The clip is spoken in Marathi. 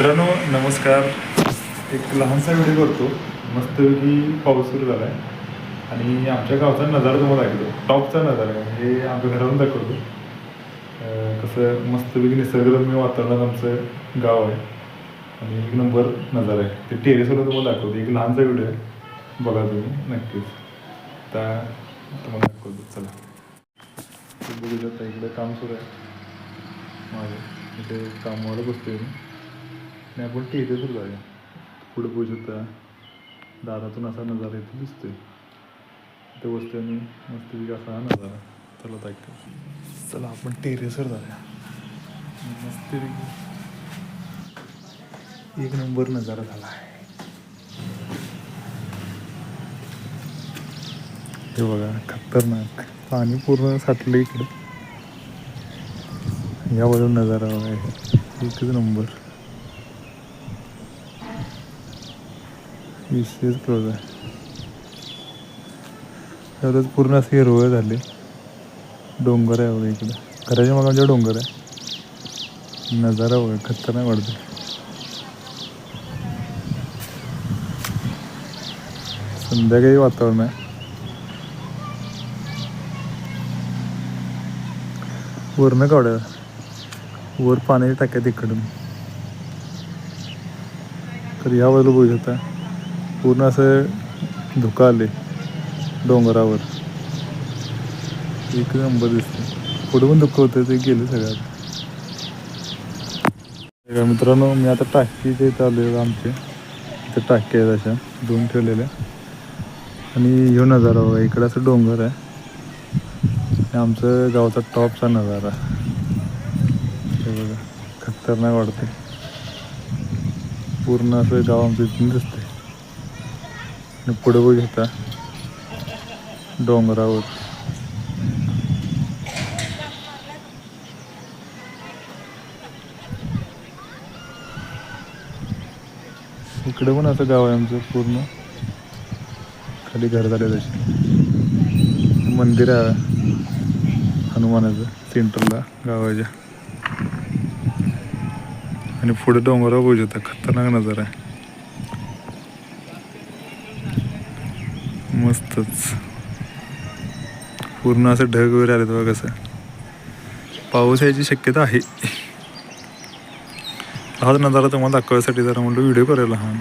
मित्रांनो नमस्कार. एक लहानसा व्हिडिओ करतो. मस्तपैकी पाऊस सुरू झाला आहे आणि आमच्या गावचा नजारा तुम्हाला दाखवतो. टॉपचा नजारा आहे. हे आमच्या घरातून दाखवतो. कसं मस्तपैकी निसर्गरम्य वातावरणात आमचं गाव आहे. आणि एक नंबर नजारा आहे. ते टेरेसवर तुम्हाला दाखवतो. एक लहानसा व्हिडिओ आहे. बघा तुम्ही. नक्कीच. त्या तुम्हाला दाखवतो. चला. बघू शकता इकडे काम सुरू आहे. माझं. इथे कामावर बसतोय मी. आणि आपण टेरेसवर जाऊया पुढे बघू शकता. दारातून असा नजारा इथे दिसतोय. इथे बसतोय आणि मस्तपैकी असा हा नजारा. चला ऐकतो. चला आपण टेरेसवर जाऊया. मस्तपैकी एक नंबर नजारा झाला आहे. हे बघा खतरनाक. पाणी पूर्ण साठलं इकडं. या बाजून नजारा बघा एकच नंबर. विशेष क्लोज आहे. तरच पूर्ण असे हिरवळ झाले. डोंगर आहे बघा इकडं. घराच्या मग आमच्या डोंगर आहे. नजारा बघा खतरनाक वाढतो संध्याकाळी वातावरण आहे. वरनं काढूया वर पाण्याची टाक्या तिकडून तर या बाजूला बघू शकता. पूर्ण असं धुकं आले डोंगरावर. एक नंबर दिसते पुढे पण धुकं होतं ते गेले सगळ्यात मित्रांनो मी आता टाकीचे चालू आहे आमचे. त्या टाकी आहेत अशा दोन ठेवलेल्या. आणि ह्यो नजारा बघा इकडं असं डोंगर आहे. आमचं गावचा टॉपचा नजारा. हे बघा खतरनाक वाटते पूर्ण असं गाव आमचं इथून दिसते आणि पुढे घेता डोंगरावर. इकडे पण असं गाव आहे आमचं पूर्ण. खाली घर झाले तसे मंदिर आहे. हनुमानाचं सेंटरला गावाच्या आणि पुढे डोंगरावर बघू शकता. खतरनाक नजारा आहे. मस्तच. पूर्ण असं ढग वगैरे आले बघा कसं. पाऊस यायची शक्यता आहे. हाच नजारा तुम्हाला दाखवायसाठी जरा म्हणलं व्हिडिओ करायला. हा